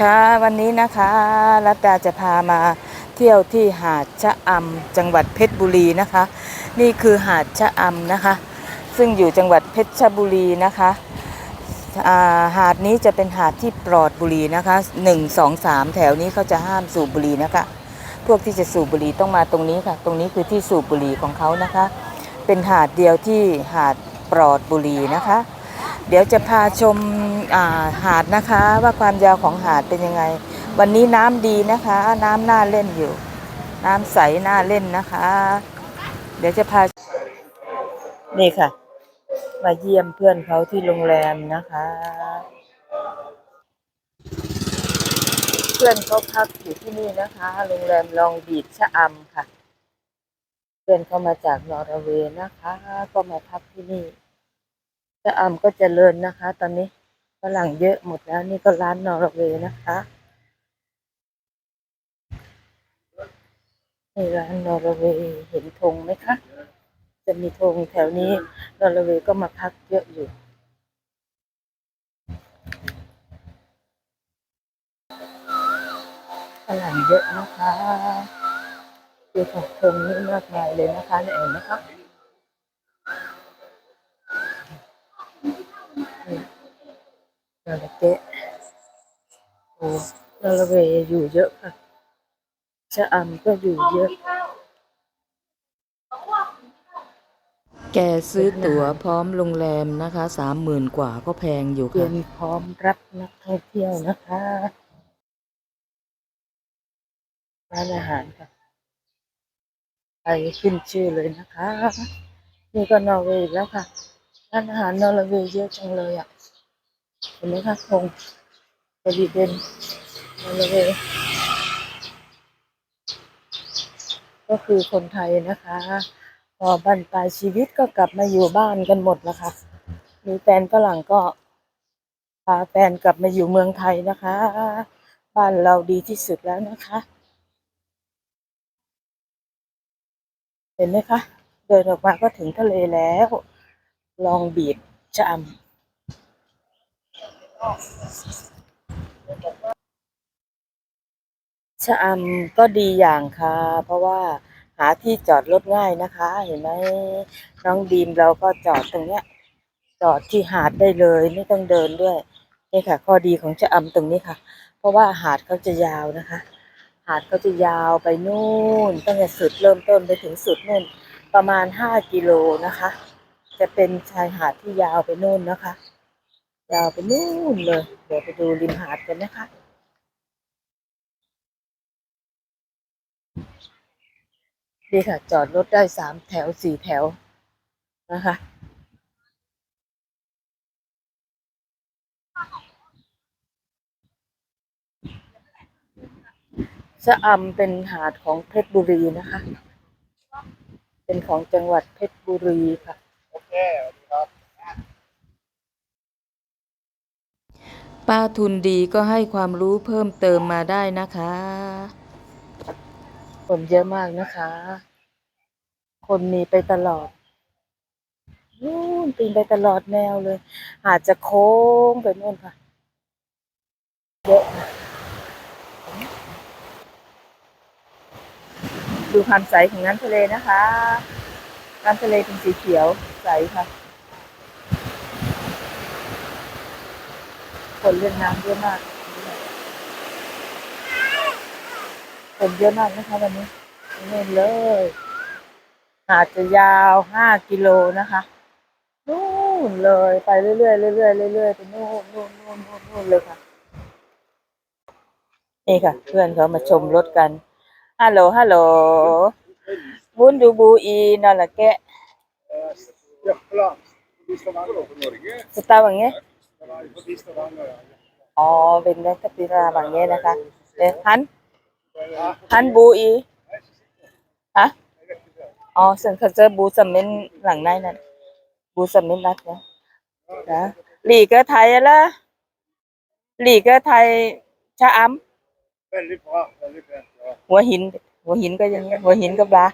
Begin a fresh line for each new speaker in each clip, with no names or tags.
ค่ะวันนี้นะคะรัตดาจะพามาเที่ยวที่หาดชะอำจังหวัดเพชรบุรีนะคะ นี่คือหาดชะอำนะคะ ซึ่งอยู่จังหวัดเพชรบุรีนะคะาหาดนี้จะเป็นหาดที่ปลอดบุหรี่นะคะ1 2 3แถวนี้เขาจะห้ามสูบบุหรี่นะคะ พวกที่จะสูบบุหรี่ต้องมาตรงนี้ค่ะ ตรงนี้คือที่สูบบุหรี่ของเขานะคะ เป็นหาดเดียวที่หาดปลอดบุหรี่นะคะ เดี๋ยวจะพาชมาหาดนะคะว่าความยาวของหาดเป็นยังไง วันนี้น้ำดีนะคะ น้ำน่าเล่นอยู่ น้ำใสน่าเล่นนะคะ เดี๋ยวจะพา นี่ค่ะ มาเยี่ยมเพื่อนเขาที่โรงแรมนะคะ เพื่อนเขาพักอยู่ที่นี่นะคะ โรงแรมลองบีดชะอำค่ะ เพื่อนเขามาจากนอร์เวย์นะคะ ก็มาพักที่นี่ ชะอำก็เจริญนะคะ ตอนนี้ฝรั่งเยอะหมดแล้ว นี่ก็ร้านนอร์เวย์นะคะนี่ร้านนอร์เวย์เห็นธงไหมคะ จะมีธงแถวนี้นอร์เวย์ก็มาพักเยอะอยู่ฝรั่งเยอะนะคะดูของธงนี่มากมายเลยนะคะนี่เห็นไหมคะ นาฬิเกะโอ้นอร์เวย์อยู่เยอะค่ะชะอำก็อยู่เยอะ แกซื้อตั๋วพร้อมโรงแรมนะคะสามหมื่นกว่าก็แพงอยู่ค่ะเตรียมพร้อมรับนักท่องเที่ยวนะคะร้านอาหารค่ะไปขึ้นชื่อเลยนะคะ นี่ก็นอร์เวย์อีกแล้วค่ะร้านอาหารนอร์เวย์เยอะจังเลยอะเห็นไหมคะธงสวีเดนนอร์เวย์ก็คือคนไทยนะคะ พอบั้นปลายชีวิตก็กลับมาอยู่บ้านกันหมดนะคะ มีแฟนฝรั่งก็พาแฟนกลับมาอยู่เมืองไทยนะคะ บ้านเราดีที่สุดแล้วนะคะ เห็นไหมคะ เดินออกมาก็ถึงทะเลแล้ว ลองบีดชะอำ ชะอำก็ดีอย่างค่ะ เพราะว่าหาที่จอดรถง่ายนะคะ เห็นไหมน้องดีมเราก็จอดตรงเนี้ย จอดที่หาดได้เลยไม่ต้องเดินด้วยนี่ค่ะ ข้อดีของชะอำตรงนี้ค่ะ เพราะว่าหาดเขาจะยาวนะคะ หาดเขาจะยาวไปนู่นตั้งแต่สุดเริ่มต้นไปถึงสุดนู่นประมาณห้ากิโลนะคะ จะเป็นชายหาดที่ยาวไปนู่นนะคะ ยาวไปนู่นเลย เดี๋ยวไปดูริมหาดกันนะคะดีค่ะ จอดรถได้สามแถวสี่แถวนะคะชะอำเป็นหาดของเพชรบุรีนะคะ เป็นของจังหวัดเพชรบุรีค่ะ
โอเคครับ
ป้าทุนดีก็ให้ความรู้เพิ่มเติมมาได้นะคะคนเยอะมากนะคะ คนมีไปตลอดนู่นปีนไปตลอดแนวเลย อาจจะโค้งไปนู่นค่ะ เยอะค่ะดูความใสของน้ำทะเลนะคะ น้ำทะเลเป็นสีเขียวใสค่ะ คนเล่นน้ำเยอะมากคนเยอะมากนะคะวันนี้เล่นเลยหาดจะยาวห้ากิโลนะคะนู่นเลยไปเรื่อยๆเรื่อยๆเรื่อยๆไปนู่นนู่นนู่นนู่นนู่นเลยค่ะนี่ค่ะ เพื่อนเขามาชมรถกันฮัลโหลฮัลโหลบุญดูบูอีนอนละแกะ
Ja, klart. De staan aan over Norge.
สตาร์บังเงี้ย
De staan aan
อ๋อเป็นนักกติราบังเงี้ยนะคะเดี๋ยวฮันฮันบูอีฮะอ๋อส่วนเขาเจอบูสัมเมนหลังในนั่นบูสัมเมนรัดนะนะหลีกก็ไทยละหลีกก็ไทยชะอำ
Väldigt bra, väldigt bra. Ja.
หัวหิน หัวหินก็อยังนี้หัวหินก็ปลา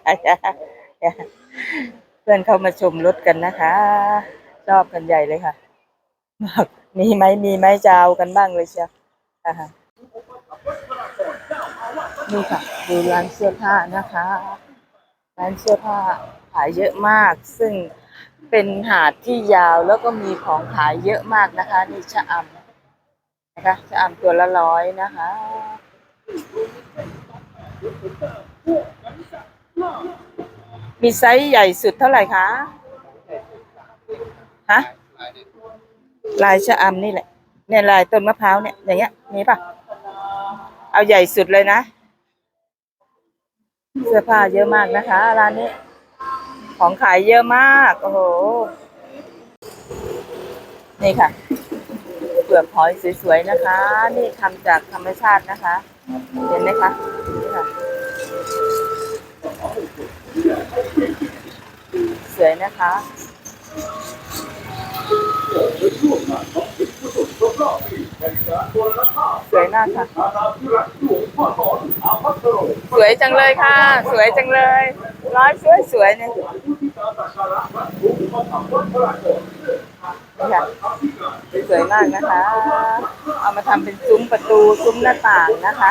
เพื่อนเข้ามาชมรถกันนะคะ ชอบกันใหญ่เลยค่ะบอก มีไหมมีไหมจะเอากันบ้างเลยเชียวอ่าฮะนี่ค่ะ ดูร้านเสื้อผ้านะคะ ร้านเสื้อผ้าขายเยอะมาก ซึ่งเป็นหาดที่ยาวแล้วก็มีของขายเยอะมากนะคะ นี่ชะอำนะคะชะอำตัวละร้อยนะคะมีไซส์ใหญ่สุดเท่าไหร่คะ ฮะ ลายชะอำนี่แหละ เนี่ยลายต้นมะพร้าวเนี่ยอย่างเงี้ยมีปะเอาใหญ่สุดเลยนะ เสื้อผ้าเยอะมากนะคะร้านนี้ ของขายเยอะมาก โอ้โห นี่ค่ะเปลือกหอยสวยๆนะคะ นี่ทำจากธรรมชาตินะคะ เห็นไหมคะนี่ค่ะสวยนะคะ สวยมากค่ะสวยจังเลยค่ะ สวยจังเลย ร้อยสวยสวยเนี่ยนี่ค่ะสวยมากนะคะ เอามาทำเป็นซุ้มประตูซุ้มหน้าต่างนะคะ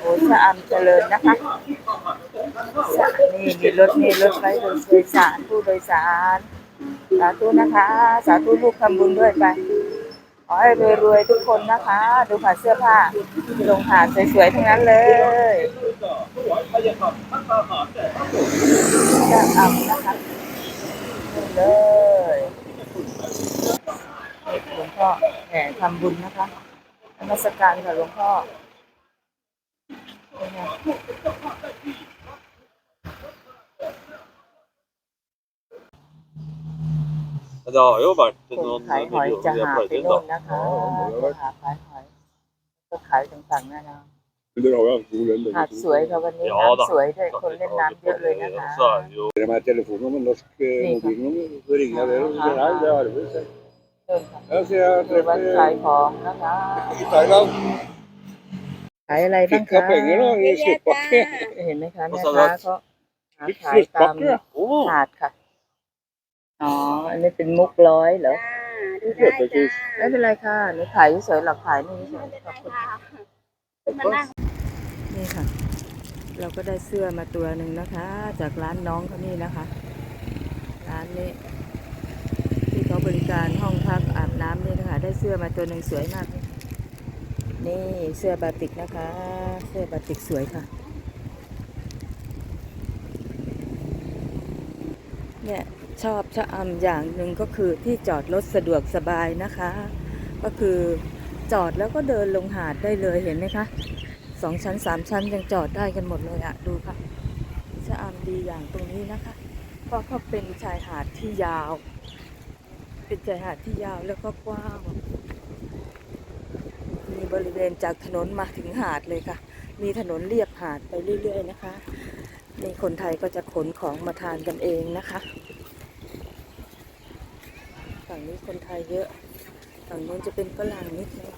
โอ้ชะอำเจริญนะคะชะนี่มีรถนี่รถไฟโดยสารผู้โดยสาร สาธุนะคะ สาธุลูกทำบุญด้วยไป ขอให้รวยๆทุกคนนะคะ ดูผ่าเสื้อผ้าลงหาดสวยๆทั้งนั้นเลยจะอำนะคะเลยนี่หลวงพ่อแห่ทำบุญนะคะนมัสการค่ะหลวงพ่อนี่ไง
Det har jo vært
คน
noen
ขายหอย
millioner
จะ
de har
หา
pløyd
ไป
inn,
โน่น
da.
นะคะ
อ๋อหมดแล้ว
จะหาขายหอย ก็ขายต่างๆนานา
Men dere har jo hatt god lønn
หา
begge
ด
to.
สวยค่ะวันนี้
Ja da.
น้ำสวยด้วยคนเล่นน้ำเยอะเลยนะคะ
Så er det jo
Dere med telefonnummer, norsk eh,
Ni, ja.
mobilnummer, så ringer jeg dere og sier hei, det er Arve. sier jeg.
เดินค่ะ
Ja, så jeg
มีวันขาย
treffer
ของนะคะ
i Thailand.
ขายอะไรบ้าง
Fikk jeg
คะ
penger da, i sluttpakke.
เห็นไหมคะแม่
Og så
ค้า
da-
เขาหา
Fikk
ขายตาม
sluttpakke. Å,
หาดค่ะ อ๋อ อันนี้เป็นมุกร้อยเหรอ
det kjøper jeg ikke.
ไม่เป็นไรค่ะหนูขายเฉยๆหรอกขายนี่เฉยๆขอบคุณค่ะนี่ค่ะ เราก็ได้เสื้อมาตัวหนึ่งนะคะ จากร้านน้องเขานี่นะคะ ร้านนี้ ที่เขาบริการห้องพักอาบน้ำนี่นะคะ ได้เสื้อมาตัวหนึ่งสวยมากเลยนี่เสื้อบาติกนะคะ เสื้อบาติกสวยค่ะ เนี่ย ชอบชะอำอย่างหนึ่งก็คือที่จอดรถสะดวกสบายนะคะ ก็คือจอดแล้วก็เดินลงหาดได้เลยเห็นไหมคะสองชั้นสามชั้นยังจอดได้กันหมดเลยอะดูค่ะชะอำดีอย่างตรงนี้นะคะ เพราะเขาเป็นชายหาดที่ยาว เป็นชายหาดที่ยาวแล้วก็กว้างมีบริเวณจากถนนมาถึงหาดเลยค่ะ มีถนนเลียบหาดไปเรื่อย ๆ นะคะ นี่คนไทยก็จะขนของมาทานกันเองนะคะ งนี้คนไทยเยอะ ฝั่งนู้นจะเป็นฝรั่งนิดนึง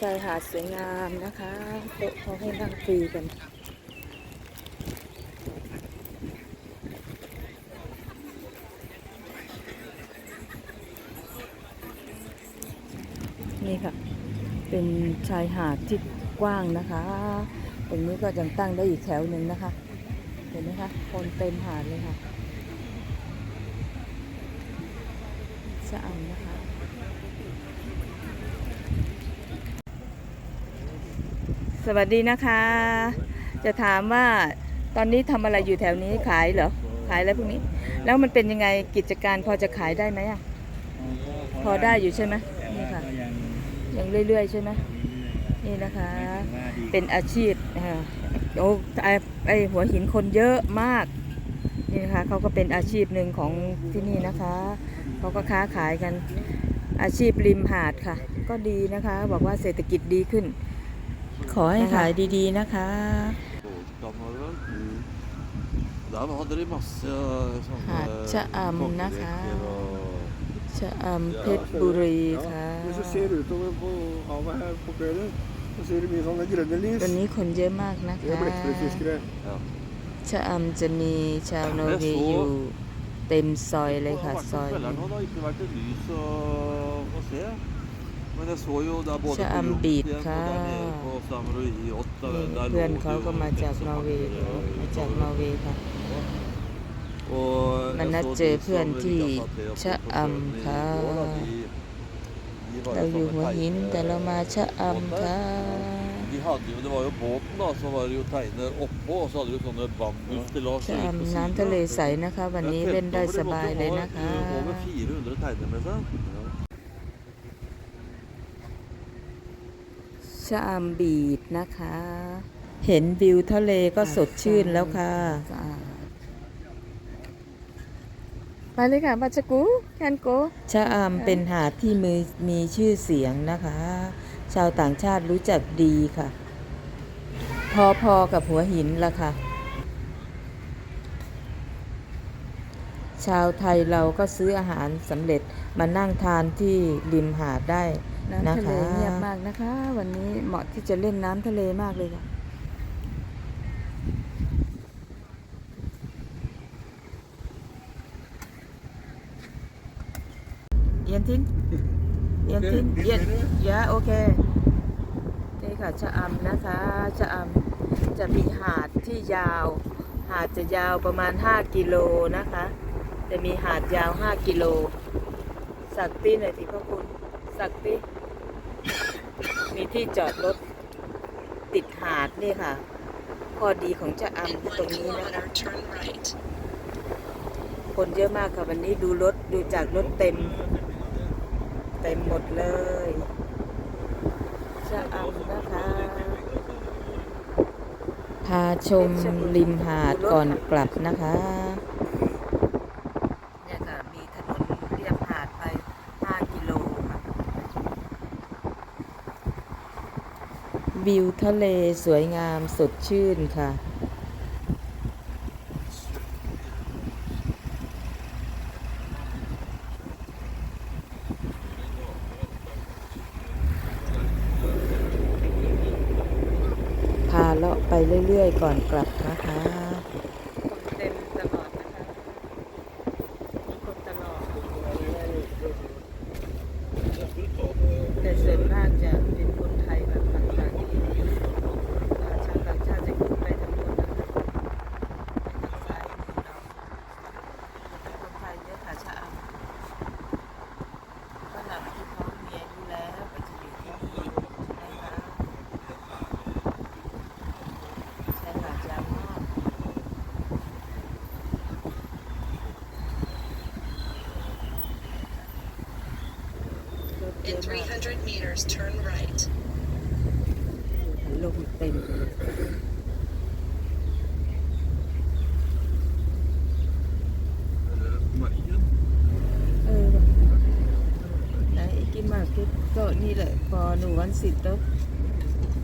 ชายหาดสวยงามนะคะโต๊ะเขาให้นั่งฟรีกันนี่ค่ะ เป็นชายหาดที่กว้างนะคะ ตรงนี้ก็ยังตั้งได้อีกแถวหนึ่งนะคะ เห็นไหมคะ คนเต็มหาดเลยค่ะ ชะอำนะคะ สวัสดีนะคะ จะถามว่าตอนนี้ทำอะไรอยู่แถวนี้ขายเหรอ ขายอะไรพวกนี้ แล้วมันเป็นยังไงกิจการพอจะขายได้ไหมอะพอได้อยู่ใช่ไหมนี่ค่ะ ยังเรื่อยๆใช่ไหมนี่นะคะ เป็นอาชีพโอ้ไอไอหัวหินคนเยอะมาก นี่นะคะเขาก็เป็นอาชีพหนึ่งของที่นี่นะคะเขาก็ค้าขายกันอาชีพริมหาดค่ะ ก็ดีนะคะ บอกว่าเศรษฐกิจดีขึ้น ขอให้ขายดีๆนะคะ
Båtkammer. Der hadde de masse sånne
Her, Tjøam, นะคะ
kongeriker og
ชะอำเพชรบุรีค่ะ
Hvis du ser utover på havet her på kvelden, så ser du mye sånne grønne lys.
วันนี้คนเยอะมากนะ
Det er
คะ
blekkspruttfiskere.
ชะอำจะมีชาวนอร์เวย์อยู่เต็มซอยเลย
Det
ค่ะ
har vært
ซอย
noen kvelder nå, det har ikke vært et lys å, å se. Men jag såg ju där både
Så
på
ambit,
Jotien och där
ah.
nere på Samrøy i Otta.
นี่
Där
เพื่อน
låg
เขา
det
ก็
ju
มาจาก
inte så
นอร์เว
många
ย์
bilar.
มาจากนอร์เวย์ค่ะ
Och
มัน
jag
นัด
såg
เจอ
vi
เพื่อน
som
ที่
ligger på Atea
ชะ
på
อำ
sjön
ค่ะ
igår, vi- vi var
เรา
ju
อยู่
som
หัว
en
หิน
tegne-
แต่เรามาชะอำค่ะ
De hade ju, det var ju båten då som var ju teiner oppå och så hade de sånne bambusstillasjer
ชะอำน้ำทะเลใสนะคะ วันนี้เล่นได้สบายเลยนะคะ
Over 400 teiner med seg.
ชะอำบีดนะคะเห็นวิวทะเลก็สดชื่นแล้วค่ะไปเลยค่ะบัชกูแคนโก ชะอำเป็นหาดที่มีมีชื่อเสียงนะคะ ชาวต่างชาติรู้จักดีค่ะ พอๆกับหัวหินละค่ะ ชาวไทยเราก็ซื้ออาหารสำเร็จมานั่งทานที่ริมหาดได้
น้ำทะเล
นะคะ
เงียบมากนะคะ วันนี้เหมาะที่จะเล่นน้ำทะเลมากเลยค่ะ
เอียนทิ้นเอี ยนทิ้นเอียนยะโอเคนี่ค่ะชะอำนะคะชะอำจะมีหาดที่ยาว หาดจะยาวประมาณ 5 กิโลนะคะ จะมีหาดยาว 5 กิโล สักตี้หน่อยสิพ่อคุณ สักตี้มีที่จอดรถติดหาดนี่ค่ะ ข้อดีของชะอำคือตรงนี้นะคะคนเยอะมากค่ะวันนี้ดูรถดูจากรถเต็มเต็มหมดเลยชะอำนะคะ พาชมริมหาดก่อนกลับนะคะเนี่ยค่ะมีถนนเรียบหาดไป 5 กิโลค่ะวิวทะเลสวยงามสดชื่นค่ะ พาเลาะ ไปเรื่อยๆ ก่อนกลับนะคะเต็มตลอดนะคะมีคนตลอดแต่ส่วนมากจะเป็นคนไทยแบบต่างๆที่อ่าชาวต่างชาติจะขึ้นไปทางบนนะคะไปทางซ้ายมือเราเป็นคนไทยเยอะค่ะชะอำฝรั่งที่เขามีอายุแล้วก็จะอยู่ที่นี่นะคะ ใช่ค่ะยาวมาก รถเย
In 300 meters, turn right.
ลมเต็มเออไหนกินมากกินก็นี่แหละพอหนูวันสิทธิ์แล้ว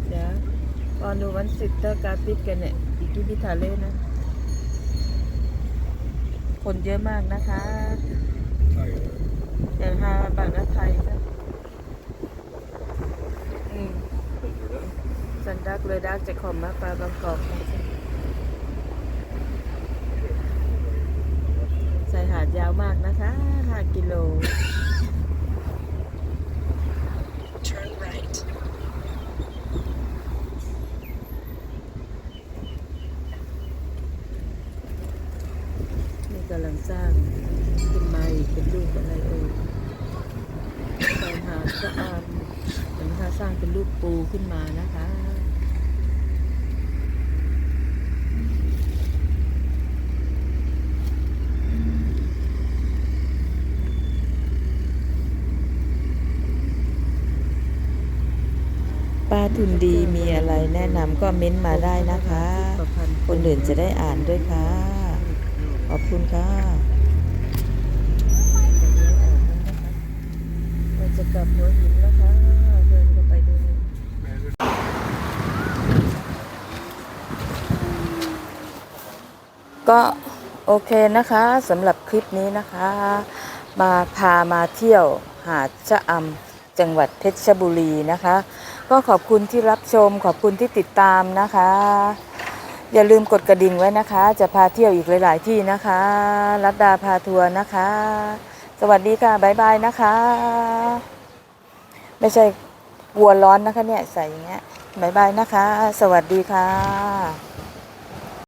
เดี๋ยวพอหนูวันสิทธิ์แล้วกาปิดกันเนี่ยอีกที่พิธาเล่นนะคนเยอะมากนะคะ ใช่แต่ฮาบางนาไทยนะอืม สันดักเลยดักจะขอมมากปลาบางกอกนะชายหาดยาวมากนะคะหากินล
Turn right.
นี่กำลังสร้างขึ้นมาอีกเป็นรูปอะไรเอ่ยชายหาดก็อามเห็นค่ะสร้างเป็นรูปปูขึ้นมานะคะ ป้าทุนดีมีอะไรแนะนำก็เม้นต์มาได้นะคะ คนอื่นจะได้อ่านด้วยค่ะ ขอบคุณค่ะเราจะกลับหัวหินแล้วค่ะเดินกันไปดูก็โอเคนะคะสำหรับคลิปนี้นะคะ มาพามาเที่ยวหาดชะอำจังหวัดเพชรบุรีนะคะ ก็ขอบคุณที่รับชม ขอบคุณที่ติดตามนะคะ อย่าลืมกดกระดิ่งไว้นะคะ จะพาเที่ยวอีกหลาย ๆ ที่นะคะ รัตดาพาทัวร์นะคะ สวัสดีค่ะบ๊ายบายนะคะ ไม่ใช่กลัวร้อนนะคะเนี่ยใส่อย่างเงี้ยบายบายนะคะ สวัสดีค่ะ